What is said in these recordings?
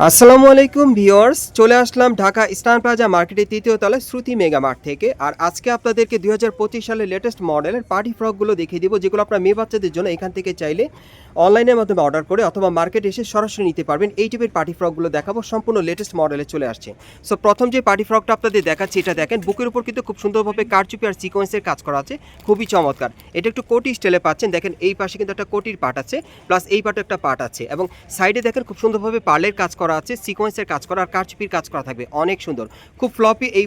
আসসালামু আলাইকুম ভিওর্স চলে আসলাম ঢাকা ইস্টার্ন প্লাজা মার্কেটের তৃতীয় তলায় শ্রুতি মেগা মার্ট থেকে। আর আজকে আপনাদেরকে দুই হাজার পঁচিশ সালের লেটেস্ট মডেলের পার্টি ফ্রকগুলো দেখিয়ে দিব, যেগুলো আপনার মেয়ে বাচ্চাদের জন্য এখান থেকে চাইলে অনলাইনের মাধ্যমে অর্ডার করে অথবা মার্কেটে এসে সরাসরি নিতে পারবেন। এই টাইপের পার্টি ফ্রকগুলো দেখাবো। সম্পূর্ণ লেটেস্ট মডেলে চলে আসছে। সো প্রথম যে পার্টি ফ্রকটা আপনাদের দেখাচ্ছি, এটা দেখেন, বুকের উপর কিন্তু খুব সুন্দরভাবে কারচুপি আর সিকোয়েন্সের কাজ করা আছে। খুবই চমৎকার। এটা একটু কোটি স্টাইলে পাচ্ছেন। দেখেন, এই পাশে কিন্তু একটা কোটির পার্ট আছে প্লাস এই পাটে একটা পার্ট আছে। এবং সাইডে দেখেন, খুব সুন্দরভাবে পার্লের কাজ করা আছে সিকোয়েন্সের কাজ করা আর কারচুপির কাজ করা থাকবে। অনেক সুন্দর। খুব ফ্লপি এই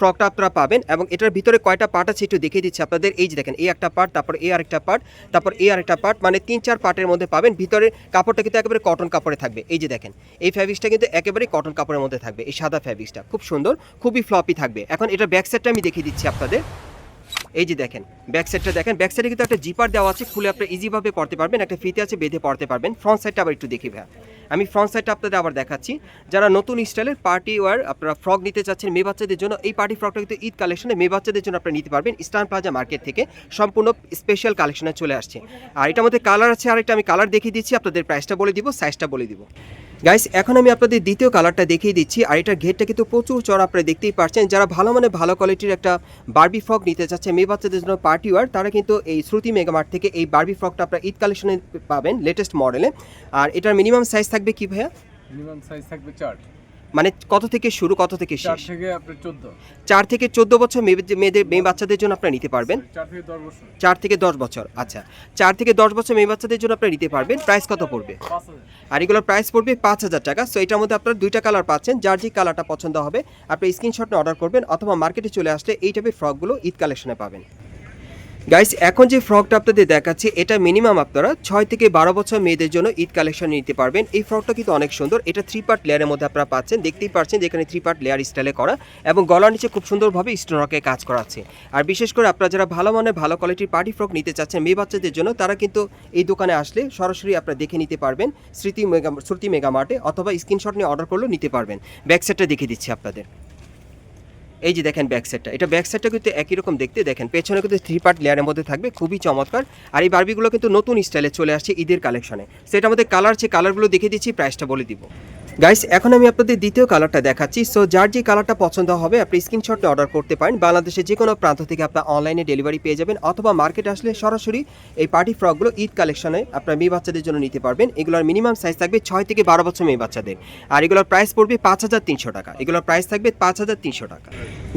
ফ্রকটা আপনারা পাবেন এবং এটার ভিতরে কয়টা পার্ট আছে একটু দেখিয়ে দিচ্ছি আপনাদের। এই যে দেখেন, এই একটা পার্ট তারপর এ আরেকটা পার্ট তারপর এ আরেকটা পার্ট মানে তিন, চার পার্টের মধ্যে পাবেন। ভিতরে কাপড়টা কিন্তু একেবারে কটন কাপড়ে থাকবে। এই যে দেখেন, এই ফ্যাব্রিক্সটা কিন্তু একেবারে কটন কাপড়ের মধ্যে থাকবে। এই সাদা ফ্যাব্রিক্সটা খুব সুন্দর, খুবই ফ্লপি থাকবে। এখন এটা ব্যাক সাইডটা আমি দেখিয়ে দিচ্ছি আপনাদের। এই যে দেখেন ব্যাক সাইডটা দেখেন ব্যাক সাইডে কিন্তু একটা জিপার দেওয়া আছে, খুলে আপনি ইজিভাবে পড়তে পারবেন, একটা ফিতে আছে, বেঁধে পড়তে পারবেন। ফ্রন্ট সাইডটা আবার একটু দেখি ভাইয়া। আমি ফ্রন্ট সাইডটা আপনাদের আবার দেখাচ্ছি। যারা নতুন স্টাইলের পার্টি ওয়ার আপনারা ফ্রক নিতে চাচ্ছেন মেয়ে বাচ্চাদের জন্য, এই পার্টি ফ্রকটা কিন্তু ঈদ কালেকশনে মেয়ে বাচ্চাদের জন্য আপনারা নিতে পারবেন। স্টান প্লাজা মার্কেট থেকে সম্পূর্ণ স্পেশাল কালেকশনে চলে আসছে। আর এটার মধ্যে কালার আছে, আরেকটা আমি কালার দেখিয়ে দিচ্ছি, আপনাদের প্রাইসটা বলে দিব সাইজটা বলে দিব। গাইস এখন আমি আপনাদের দ্বিতীয় কালারটা দেখিয়ে দিচ্ছি, আর এটার ঘেরটা কিন্তু প্রচুর চড় আপনারা দেখতেই পারছেন যারা ভালো মানে ভালো কোয়ালিটির একটা বার্বি ফ্রক নিতে চাচ্ছে, মেয়ে বাচ্চাদের জন্য পার্টি ওয়ার তারা কিন্তু এই শ্রুতি মেগামার্ট থেকে এই বার্বি ফ্রকটা আপনারা ঈদ কালেকশনে পাবেন লেটেস্ট মডেলে আর এটার মিনিমাম সাইজ থাকবে কি ভাইয়া? মিনিমাম সাইজ থাকবে চার। মানে কত থেকে শুরু কত থেকে শেষ? থেকে আপনার চোদ্দ। চার থেকে চোদ্দ বছর মেয়ে- মেয়েদের মেয়ে বাচ্চাদের জন্য আপনারা নিতে পারবেন? চার থেকে দশ বছর। চার থেকে দশ বছর আচ্ছা। চার থেকে দশ বছর মেয়ে বাচ্চাদের জন্য আপনারা নিতে পারবেন। প্রাইস কত পড়বে? আর এগুলোর প্রাইস পড়বে পাঁচ হাজার টাকা। সো এটার মধ্যে আপনারা দুইটা কালার পাচ্ছেন। যার যে কালারটা পছন্দ হবে আপনি স্ক্রিনশট অর্ডার করবেন অথবা মার্কেটে চলে আসলে এই টাইপের ফ্রকগুলো ঈদ কালেকশনে পাবেন। গাইস এখন যে ফ্রকটা আপনাদের দেখাচ্ছি, এটা মিনিমাম আপনারা ছয় থেকে বারো বছর মেয়েদের জন্য ঈদ কালেকশন নিতে পারবেন। এই ফ্রকটা কিন্তু অনেক সুন্দর। এটা থ্রি পার্ট লেয়ারের মধ্যে আপনারা পাচ্ছেন। দেখতেই পাচ্ছেন যেখানে থ্রি পার্ট লেয়ার স্টাইলে করা এবং গলার নিচে খুব সুন্দরভাবে স্টোনরকে কাজ করা আছে আর বিশেষ করে আপনারা যারা ভালো মানের, ভালো কোয়ালিটির পার্টি ফ্রক নিতে চাচ্ছেন মেয়ে বাচ্চাদের জন্য, তারা কিন্তু এই দোকানে আসলে সরাসরি আপনারা দেখে নিতে পারবেন। স্মৃতি মেগা শ্রুতি মেগা মার্টে অথবা স্ক্রিনশট নিয়ে অর্ডার করলেও নিতে পারবেন। ব্যাক সাইডটা দেখিয়ে দিচ্ছি আপনাদের। এই যে দেখেন ব্যাক সাইডটা এটা ব্যাক সাইডটা কিন্তু একই রকম দেখতে। দেখেন, পেছনে কিন্তু থ্রি পার্ট লেয়ারের মধ্যে থাকবে, খুবই চমৎকার। আর এই বার্বিগুলো কিন্তু নতুন স্টাইলে চলে আসছে ঈদের কালেকশনে সেটা আমাদের কালার যে কালারগুলো দেখে দিচ্ছি প্রাইসটা বলে দিব। গাইস এখন আমি আপনাদের দ্বিতীয় কালারটা দেখাচ্ছি। সো যার যে কালারটা পছন্দ হবে, আপনি স্ক্রিনশটে অর্ডার করতে পারেন। বাংলাদেশের যে কোনো প্রান্ত থেকে আপনার অনলাইনে ডেলিভারি পেয়ে যাবেন, অথবা মার্কেটে আসলে সরাসরি এই পার্টি ফ্রকগুলো ঈদ কালেকশনে আপনার মেয়ে বাচ্চাদের জন্য নিতে পারবেন। এগুলোর মিনিমাম সাইজ থাকবে ছয় থেকে বারো বছর মেয়ে বাচ্চাদের। আর এগুলোর প্রাইস পড়বে পাঁচ হাজার তিনশো টাকা। এগুলোর প্রাইস থাকবে পাঁচ হাজার তিনশো টাকা।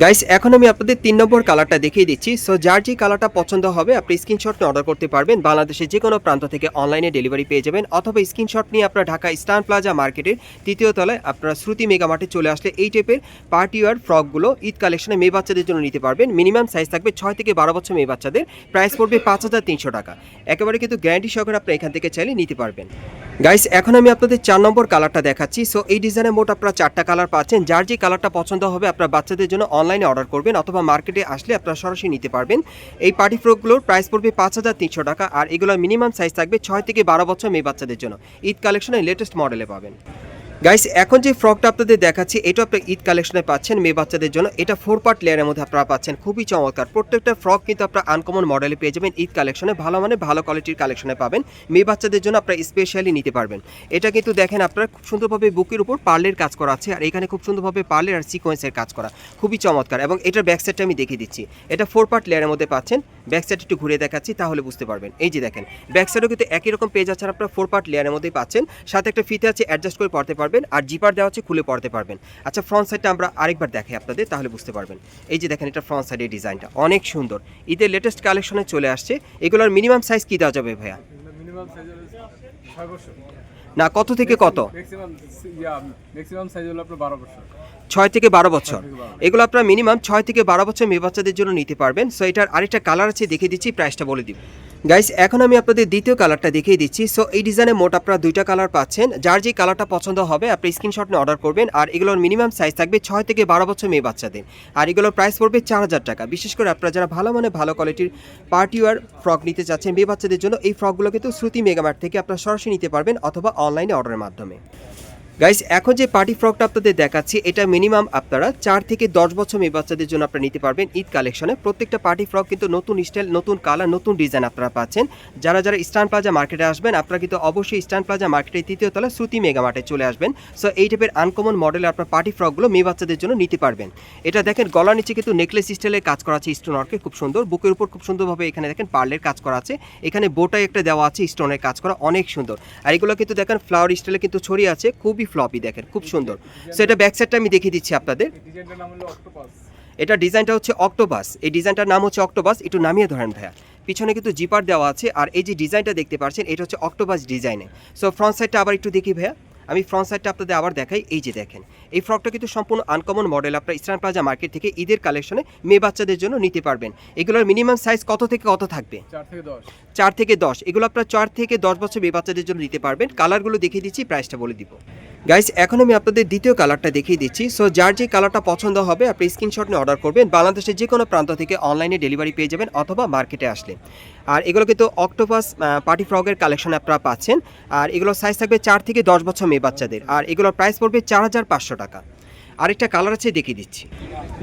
গাইস এখন আমি আপনাদের তিন নম্বর কালারটা দেখিয়ে দিচ্ছি। সো যার যে কালারটা পছন্দ হবে, আপনি স্ক্রিনশট নিয়ে অর্ডার করতে পারবেন। বাংলাদেশের যে কোনো প্রান্ত থেকে অনলাইনে ডেলিভারি পেয়ে যাবেন, অথবা স্ক্রিনশট নিয়ে আপনার ঢাকা স্টান প্লাজা মার্কেটের তৃতীয় তলায় আপনারা শ্রুতি মেগা মেগামার্টে চলে আসলে এই টাইপের পার্টি ওয়ার ফ্রকগুলো ঈদ কালেকশনে মেয়ে বাচ্চাদের জন্য নিতে পারবেন। মিনিমাম সাইজ থাকবে ছয় থেকে বারো বছর মেয়ে বাচ্চাদের। প্রাইস পড়বে পাঁচ হাজার তিনশো টাকা। একেবারে কিন্তু গ্যারান্টি সহকারে আপনি এখান থেকে চাইলে নিতে পারবেন। গাইস এখন আমি আপনাদের চার নম্বর কালারটা দেখাচ্ছি। সো এই ডিজাইনে মোট আপনারা চারটা কালার পাচ্ছেন। যার যে কালারটা পছন্দ হবে আপনার বাচ্চাদের জন্য অনলাইনে অর্ডার করবেন অথবা মার্কেটে আসলে আপনারা সরাসরি নিতে পারবেন। এই পার্টি ফ্রকগুলোর প্রাইস পড়বে পাঁচ হাজার তিনশো টাকা। আর এগুলোর মিনিমাম সাইজ থাকবে ছয় থেকে বারো বছর মেয়ে বাচ্চাদের জন্য। ঈদ কালেকশনে লেটেস্ট মডেলে পাবেন। গাইস এখন যে ফ্রকটা আপনাদের দেখাচ্ছি এটা আপনার ঈদ কালেকশনে পাচ্ছেন, মেয়ে বাচ্চাদের জন্য। এটা ফোর পার্ট লেয়ারের মধ্যে আপনারা পাচ্ছেন, খুবই চমৎকার। প্রত্যেকটা ফ্রক কিন্তু আপনারা আনকমন মডেলে পেয়ে যাবেন, ঈদ কালেকশনে ভালো মানে ভালো কোয়ালিটির কালেকশনে পাবেন। মেয়ে বাচ্চাদের জন্য আপনারা স্পেশালি নিতে পারবেন। এটা কিন্তু দেখেন আপনারা, খুব সুন্দরভাবে বুকের উপর পার্লের কাজ করা আছে, আর এখানে খুব সুন্দরভাবে পার্লের আর সিকোয়েন্সের কাজ করা। খুবই চমৎকার, এবং এটার ব্যাক সাইডটা আমি দেখিয়ে দিচ্ছি। এটা ফোর পার্ট লেয়ারের মধ্যে পাচ্ছেন। ব্যাক সাইড একটু ঘুরে দেখাচ্ছি, তাহলে বুঝতে পারবেন। এই যে দেখেন ব্যাক সাইডও কিন্তু একই রকম পেজ আছে আপনারা ফোর পার্ট লেয়ারের মধ্যেই পাচ্ছেন। সাথে একটা ফিতে আছে অ্যাডজাস্ট করে পড়তে পারবেন। আর জিপার দেওয়া হচ্ছে খুলে পড়তে পারবেন। আচ্ছা ফ্রন্ট সাইডটা আমরা আরেকবার দেখাই আপনাদের তাহলে বুঝতে পারবেন। এই যে দেখেন এটা ফ্রন্ট সাইডের ডিজাইনটা। অনেক সুন্দর। ঈদের লেটেস্ট কালেকশনে চলে আসছে। এগুলোর মিনিমাম সাইজ কী দেওয়া যাবে ভাইয়া? মিনিমাম না কত থেকে কত? ছয় থেকে বারো বছর। এগুলো আপনারা মিনিমাম ছয় থেকে বারো বছর মেয়ে বাচ্চাদের জন্য নিতে পারবেন। সো এটার আরেকটা কালার আছে দেখে দিচ্ছি প্রাইসটা বলে দিব। গাইস এখন আমি আপনাদের দ্বিতীয় কালারটা দেখিয়ে দিচ্ছি। সো এই ডিজাইনে মোট আপনারা দুইটা কালার পাচ্ছেন। যার যে কালারটা পছন্দ হবে, আপনি স্ক্রিনশট নিয়ে অর্ডার করবেন। আর এগুলোর মিনিমাম সাইজ থাকবে ছয় থেকে বারো বছর মেয়ে বাচ্চাদের। আর এগুলোর প্রাইস পড়বে চার হাজার টাকা। বিশেষ করে আপনারা যারা ভালো মানে ভালো কোয়ালিটির পার্টি ওয়ার ফ্রক নিতে চাচ্ছেন মেয়ে বাচ্চাদের জন্য, এই ফ্রকগুলো কিন্তু শ্রুতি মেগামার্ট থেকে আপনারা সরাসরি নিতে পারবেন অথবা অনলাইনে অর্ডারের মাধ্যমে। গাইস এখন যে পার্টি ফ্রকটা আপনাদের দেখাচ্ছি, এটা মিনিমাম আপনারা চার থেকে দশ বছর মেয়ে বাচ্চাদের জন্য আপনারা নিতে পারবেন ঈদ কালেকশনে প্রত্যেকটা পার্টি ফ্রক কিন্তু নতুন স্টাইল নতুন কালার নতুন ডিজাইন আপনারা পাচ্ছেন। যারা যারা স্টান প্লাজা মার্কেটে আসবেন, আপনারা কিন্তু অবশ্যই ইস্টার্ন প্লাজা মার্কেটের তৃতীয় তলা শ্রুতি মেগা মার্টে চলে আসবেন। সো এই টাইপের আনকমন মডেলের আপনার পার্টি ফ্রকগুলো মেয়ে বাচ্চাদের জন্য নিতে পারবেন। এটা দেখেন, গলার নিচে কিন্তু নেকলেস স্টাইলের কাজ করা আছে স্টোন ওয়ার্কে খুব সুন্দর। বুকের উপর খুব সুন্দরভাবে এখানে দেখেন পার্লের কাজ করা আছে। এখানে বোটাই একটা দেওয়া আছে স্টোনের কাজ করা, অনেক সুন্দর। আর এগুলো কিন্তু দেখেন ফ্লাওয়ার স্টাইলে কিন্তু ছড়িয়ে আছে, খুবই ফ্লপি দেখেন, খুব সুন্দর। সো এটা ব্যাক সাইডটা আমি দেখিয়ে দিচ্ছি আপনাদের। এটা ডিজাইনটা হচ্ছে অক্টোবাস এই ডিজাইনটার নাম হচ্ছে অক্টোবাস একটু নামিয়ে ধরেন ভাইয়া। পিছনে কিন্তু জিপার দেওয়া আছে, আর এই যে ডিজাইনটা দেখতে পাচ্ছেন, এটা হচ্ছে অক্টোবাস ডিজাইনে সো ফ্রন্ট সাইডটা আবার একটু দেখি ভাইয়া। আমি ফ্রন্ট সাইডটা আপনাদের আবার দেখাই। এই যে দেখেন এই ফ্রকটা কিন্তু সম্পূর্ণ আনকমন মডেল আপনার ইস্টার্ন প্লাজা মার্কেট থেকে ঈদের কালেকশনে মেয়ে বাচ্চাদের জন্য নিতে পারবেন। এগুলোর মিনিমাম সাইজ কত থেকে কত থাকবে? চার থেকে দশ। এগুলো আপনার চার থেকে দশ বছর মেয়ে বাচ্চাদের জন্য নিতে পারবেন। কালারগুলো দেখিয়ে দিচ্ছি প্রাইসটা বলে দিব। গাইস এখন আমি আপনাদের দ্বিতীয় কালারটা দেখিয়ে দিচ্ছি। সো যার যে কালারটা পছন্দ হবে আপনি স্ক্রিনশট নিয়ে অর্ডার করবেন। বাংলাদেশের যে কোনো প্রান্ত থেকে অনলাইনে ডেলিভারি পেয়ে যাবেন অথবা মার্কেটে আসলে। আর এগুলো কিন্তু অক্টোপাস পার্টি ফ্রগের কালেকশন আপনারা পাচ্ছেন। আর এগুলোর সাইজ থাকবে চার থেকে দশ বছর মেয়ে বাচ্চাদের। আর এগুলোর প্রাইস পড়বে চার হাজার পাঁচশো টাকা। আরেকটা কালার আছে, দেখিয়ে দিচ্ছি।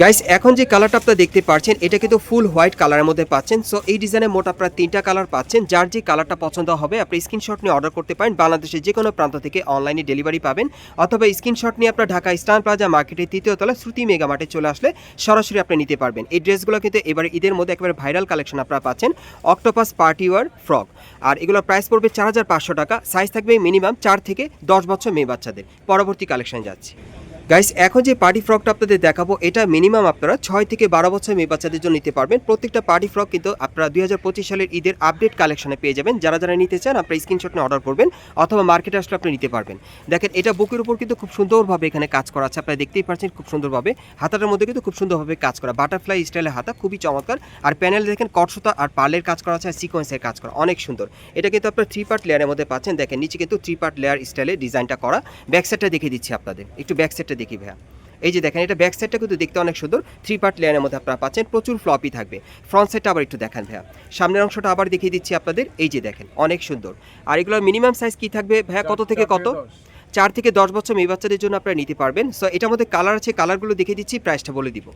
গাইস এখন যে কালারটা আপনারা দেখতে পাচ্ছেন, এটা কিন্তু ফুল হোয়াইট কালারের মধ্যে পাচ্ছেন। সো এই ডিজাইনে মোট আপনারা তিনটা কালার পাচ্ছেন। যার যে কালারটা পছন্দ হবে, আপনি স্ক্রিনশট নিয়ে অর্ডার করতে পারেন। বাংলাদেশের যে কোনো প্রান্ত থেকে অনলাইনে ডেলিভারি পাবেন। অথবা স্ক্রিনশট নিয়ে আপনার ঢাকা স্টান প্লাজা মার্কেটের তৃতীয় তলা শ্রুতি মেগা মার্টে চলে আসলে সরাসরি আপনি নিতে পারবেন। এই ড্রেসগুলো কিন্তু এবারে ঈদের মধ্যে একেবারে ভাইরাল কালেকশন আপনারা পাচ্ছেন। অক্টোপাস পার্টি ওয়ার ফ্রক আর এগুলোর প্রাইস পড়বে চার হাজার পাঁচশো টাকা। সাইজ থাকবে মিনিমাম চার থেকে দশ বছর মেয়ে বাচ্চাদের। পরবর্তী কালেকশন যাচ্ছে। গাইস এখন যে পার্টি ফ্রকটা আপনাদের দেখাবো, এটা মিনিমাম আপনারা ছয় থেকে বারো বছর মেয়ে বাচ্চাদের জন্য নিতে পারবেন। প্রত্যেকটা পার্টি ফ্রক কিন্তু আপনারা দুই হাজার পঁচিশ সালের ঈদের আপডেট কালেকশনে পেয়ে যাবেন। যারা যারা নিতে চান, আপনারা স্ক্রিনশট নিয়ে অর্ডার করবেন, অথবা মার্কেটে আসলে আপনি নিতে পারবেন। দেখেন, এটা বুকের উপর কিন্তু খুব সুন্দরভাবে এখানে কাজ করা আছে। আপনারা দেখতেই পাচ্ছেন খুব সুন্দরভাবে। হাতাটার মধ্যে কিন্তু খুব সুন্দরভাবে কাজ করা। বাটারফ্লাই স্টাইলের হাতা, খুবই চমৎকার। আর প্যানেল দেখেন কটসুতা আর পার্লের কাজ করা আছে আর সিকোয়েন্সের কাজ করা। অনেক সুন্দর। এটা কিন্তু আপনার থ্রি পার্ট লেয়ারের মধ্যে পাচ্ছেন। দেখেন, নিচে কিন্তু থ্রি পার্ট লেয়ার স্টাইলে ডিজাইনটা করা। ব্যাক সাইডটা দেখিয়ে দিচ্ছি আপনাদের। একটু ব্যাক সাইডটা দেখি ভাইয়া। এই যে দেখেন, এটা ব্যাক সাইডটা কিন্তু দেখতে অনেক সুন্দর। থ্রি পার্ট লেয়ারের মধ্যে আপনারা পাচ্ছেন, প্রচুর ফ্লপি থাকবে। ফ্রন্ট সাইডটা আবার একটু দেখান ভাইয়া। সামনের অংশটা আবার দেখিয়ে দিচ্ছি আপনাদের। এই যে দেখেন, অনেক সুন্দর। আর এগুলোর মিনিমাম সাইজ কি থাকবে ভাইয়া? কত থেকে কত? চার থেকে দশ বছর মেয়ে বাচ্চাদের জন্য আপনারা নিতে পারবেন। সো এটার মধ্যে কালার আছে কালারগুলো দেখে দিচ্ছি প্রাইসটা বলে দিব।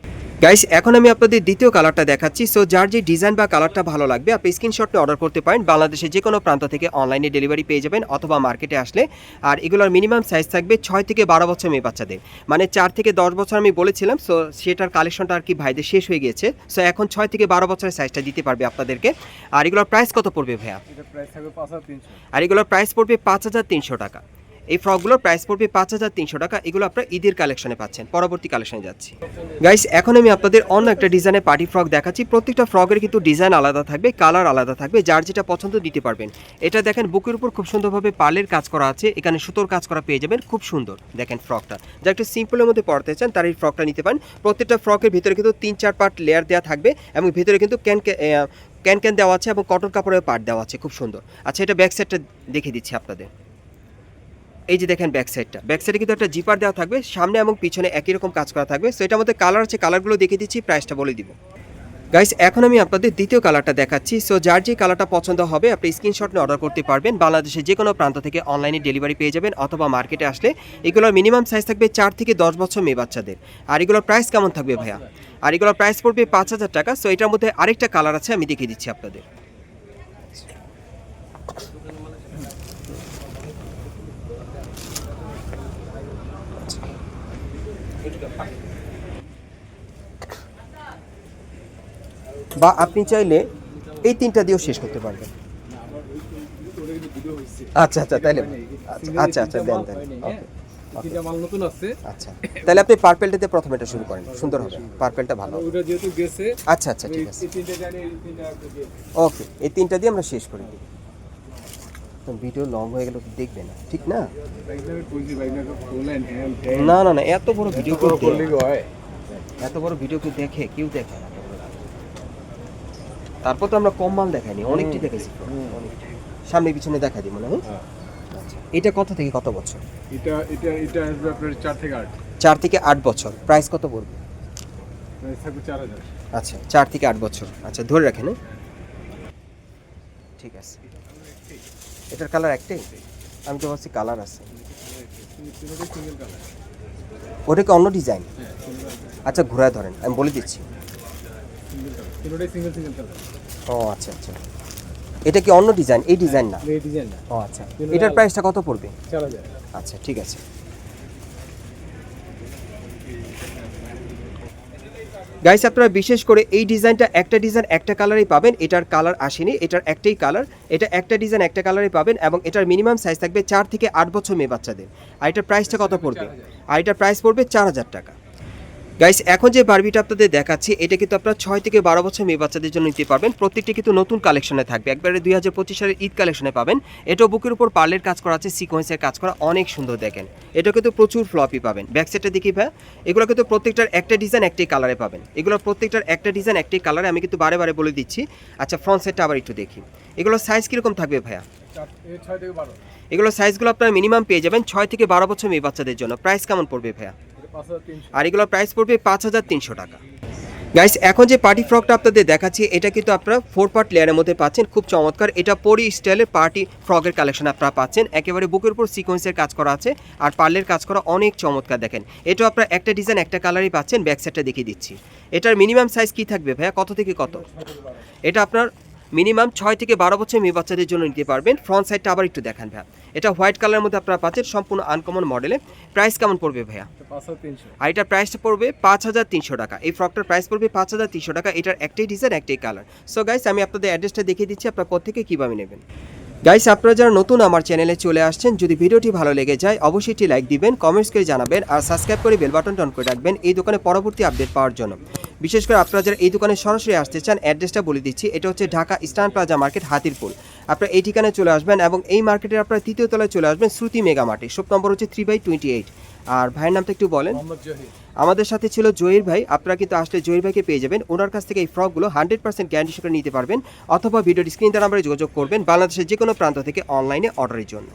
গাইস এখন আমি আপনাদের দ্বিতীয় কালারটা দেখাচ্ছি। সো যার যে ডিজাইন বা কালারটা ভালো লাগবে আপনি স্ক্রিনশট নিয়ে অর্ডার করতে পারেন। বাংলাদেশের যে কোনো প্রান্ত থেকে অনলাইনে ডেলিভারি পেয়ে যাবেন অথবা মার্কেটে আসলে। আর এগুলোর মিনিমাম সাইজ থাকবে ছয় থেকে বারো বছর মেয়ে বাচ্চাদের। মানে চার থেকে দশ বছর আমি বলেছিলাম সো সেটার কালেকশনটা আর কি ভাইদের শেষ হয়ে গিয়েছে সো এখন ছয় থেকে বারো বছরের সাইজটা দিতে পারবে আপনাদেরকে। আর এগুলোর প্রাইস কত পড়বে ভাইয়া? আর এগুলোর প্রাইস পড়বে পাঁচ হাজার তিনশো টাকা। এই ফ্রকগুলোর প্রাইস পড়বে পাঁচ হাজার তিনশো টাকা। এগুলো আপনারা ঈদের কালেকশনে পাচ্ছেন। পরবর্তী কালেকশনে যাচ্ছি। গাইস এখন আমি আপনাদের অন্য একটা ডিজাইনের পার্টি ফ্রক দেখাচ্ছি। প্রত্যেকটা ফ্রকের কিন্তু ডিজাইন আলাদা থাকবে কালার আলাদা থাকবে, যার যেটা পছন্দ দিতে পারবেন। এটা দেখেন, বুকের উপর খুব সুন্দরভাবে পার্লের কাজ করা আছে। এখানে সুতোর কাজ করা পেয়ে যাবেন, খুব সুন্দর। দেখেন ফ্রকটা যা একটু সিম্পলের মধ্যে পড়তে চান, তার এই ফ্রকটা নিতে পারেন। প্রত্যেকটা ফ্রকের ভিতরে কিন্তু তিন, চার পার্ট লেয়ার দেওয়া থাকবে এবং ভিতরে কিন্তু ক্যান ক্যান ক্যান দেওয়া আছে এবং কটন কাপড়ের পার্ট দেওয়া আছে, খুব সুন্দর। আচ্ছা এটা ব্যাক সাইডটা দেখে দিচ্ছি আপনাদের। এই যে দেখেন ব্যাক সাইডটা ব্যাক সাইডে কিন্তু একটা জিপার দেওয়া থাকবে, সামনে এবং পিছনে একই রকম কাজ করা থাকবে। সো এটার মধ্যে কালার আছে কালারগুলো দেখিয়ে দিচ্ছি প্রাইসটা বলে দিব। গাইস এখন আমি আপনাদের দ্বিতীয় কালারটা দেখাচ্ছি। সো যার যে কালারটা পছন্দ হবে, আপনি স্ক্রিনশট নিয়ে অর্ডার করতে পারবেন। বাংলাদেশের যে কোনো প্রান্ত থেকে অনলাইনে ডেলিভারি পেয়ে যাবেন অথবা মার্কেটে আসলে। এগুলোর মিনিমাম সাইজ থাকবে চার থেকে দশ বছর মেয়ে বাচ্চাদের। আর এগুলোর প্রাইস কেমন থাকবে ভাইয়া? আর এগুলোর প্রাইস পড়বে পাঁচ হাজার টাকা। সো এটার মধ্যে আরেকটা কালার আছে, আমি দেখিয়ে দিচ্ছি আপনাদের। বা আপনি চাইলে এই তিনটা দিয়েও শেষ করতে পারবেন। আচ্ছা আচ্ছা তাইলে আচ্ছা আচ্ছা দেন দেন। ওকে তিনটা মাল নতুন আছে আচ্ছা তাহলে আপনি পার্পেলটাতে প্রথমে এটা শুরু করেন সুন্দর হবে পার্পেলটা ভালো। ওটা যেহেতু গেছে আচ্ছা আচ্ছা ঠিক আছে। এই তিনটা জানি এই তিনটা দিয়ে। ওকে এই তিনটা দিয়ে আমরা শেষ করে। দিই ভিডিও লং হয়ে গেলে দেখবে না ঠিক না। না না না এত বড় ভিডিও কেউ এত বড় ভিডিও কেউ দেখে কেউ দেখে না। তারপর তো আমরা কম মাল দেখাইনি অনেকটি দেখেছি। সামনে পিছনে দেখা দিই মনে হয়। হ্যাঁ। আচ্ছা এটা কত থেকে কত বছর? এটা এটা এটা আসবে আপনার চার থেকে আট। চার থেকে আট বছর। প্রাইস কত পড়বে? প্রাইস থাকবে চার হাজার। আচ্ছা চার থেকে আট বছর। আচ্ছা ধরে রাখেন হ্যাঁ? ঠিক আছে। এটার কালার একটাই। আমি তো ভাবছি কালার আছে। ওটা কি অন্য ডিজাইন আচ্ছা ঘোরায় ধরেন আমি বলে দিচ্ছি। ও আচ্ছা আচ্ছা। এটা কি অন্য ডিজাইন এই ডিজাইন না? এই ডিজাইন না। ও আচ্ছা। এটার প্রাইসটা কত পড়বে? আচ্ছা ঠিক আছে। গাইস আপনারা বিশেষ করে এই ডিজাইনটা একটা ডিজাইন একটা কালারই পাবেন এটার কালার আসেনি এটার একটাই কালার এটা একটা ডিজাইন একটা কালারই পাবেন এবং এটার মিনিমাম সাইজ থাকবে চার থেকে আট বছর মেয়ে বাচ্চাদের। আর এটার প্রাইসটা কত পড়বে? আর এটার প্রাইস পড়বে চার হাজার টাকা। গাইস এখন যে বারবিটা আপনাদের দেখাচ্ছি এটা কিন্তু আপনারা ছয় থেকে বারো বছর মেয়ে বাচ্চাদের জন্য নিতে পারবেন। প্রত্যেকটি কিন্তু নতুন কালেকশনে থাকবে। একবারে দুই হাজার পঁচিশ সালের ঈদ কালেকশনে পাবেন। এটাও বুকের উপর পার্লের কাজ করা আছে সিকোয়েন্সের কাজ করা অনেক সুন্দর দেখেন। এটা কিন্তু প্রচুর ফ্লপি পাবেন। ব্যাক সাইডটা দেখি ভাই এগুলো কিন্তু প্রত্যেকটার একটা ডিজাইন একটাই কালারে পাবেন। এগুলো প্রত্যেকটার একটা ডিজাইন একটাই কালারে আমি কিন্তু বারে বারে বলে দিচ্ছি। আচ্ছা ফ্রন্ট সাইডটা আবার একটু দেখি। এগুলো সাইজ কীরকম থাকবে ভাইয়া? এগুলো সাইজগুলো আপনারা মিনিমাম পেয়ে যাবেন ছয় থেকে বারো বছর মেয়ে বাচ্চাদের জন্য। প্রাইস কেমন পড়বে ভাইয়া? আর এগুলোর প্রাইস পড়বে পাঁচ হাজার তিনশো টাকা। গাইস এখন যে পার্টি ফ্রকটা আপনাদের দেখাচ্ছি, এটা কিন্তু আপনারা ফোর পার্ট লেয়ারের মধ্যে পাচ্ছেন, খুব চমৎকার। এটা পরি স্টাইলের পার্টি ফ্রকের কালেকশন আপনারা পাচ্ছেন। একেবারে বুকের উপর সিকোয়েন্সের কাজ করা আছে, আর পার্লের কাজ করা অনেক চমৎকার দেখেন। এটা আপনারা একটা ডিজাইন একটা কালারই পাচ্ছেন ব্যাক সাইডটা দেখিয়ে দিচ্ছি। এটার মিনিমাম সাইজ কি থাকবে ভাইয়া? কত থেকে কত? এটা আপনার মিনিমাম ছয় থেকে বারো বছর মেয়ে বাচ্চাদের জন্য নিতে পারবেন। ফ্রন্ট সাইডটা আবার একটু দেখান ভাইয়া। এটা হোয়াইট কালারের মধ্যে আপনারা পাচ্ছেন সম্পূর্ণ আনকমন মডেলে প্রাইস কেমন পড়বে ভাইয়া? আর এটার প্রাইসটা পড়বে পাঁচ হাজার তিনশো টাকা। এই ফ্রকটার প্রাইস পড়বে পাঁচ হাজার তিনশো টাকা। এটার একটাই ডিজাইন একটাই কালার সো গাইস আমি আপনাদের অ্যাড্রেসটা দেখিয়ে দিচ্ছি আপনার থেকে কীভাবে নেবেন? গাইস আপনারা যারা নতুন আমার চ্যানেলে চলে আসছেন, যদি ভিডিওটি ভালো লেগে যায়, অবশ্যই একটি লাইক দিবেন কমেন্টস করে জানাবেন, আর সাবস্ক্রাইব করে বেল বাটন অন করে রাখবেন এই দোকানে পরবর্তী আপডেট পাওয়ার জন্য। বিশেষ করে আপনারা যারা এই দোকানে সরাসরি আসতে চান অ্যাড্রেসটা বলে দিচ্ছি, এটা হচ্ছে Dhaka eastern plaza market Hatirpur আপনারা এই ঠিকানায় চলে আসবেন এবং এই মার্কেটের আপনারা তৃতীয় তলায় চলে আসবেন শ্রুতি মেগা মার্টে। শপ নম্বর হচ্ছে থ্রি বাই টোয়েন্টি এইট আর ভাইয়ের নাম তো একটু বলেন। আমাদের সাথে ছিল জয়ীর ভাই আপনারা কিন্তু আসলে জহির ভাইকে পেয়ে যাবেন। ওনার কাছ থেকে এই ফ্রকগুলো হান্ড্রেড পার্সেন্ট গ্যারান্টি সহকারে নিতে পারবেন অথবা ভিডিওর স্ক্রিন নাম্বারে যোগাযোগ করবেন বাংলাদেশের যে কোনো প্রান্ত থেকে অনলাইনে অর্ডারের জন্য।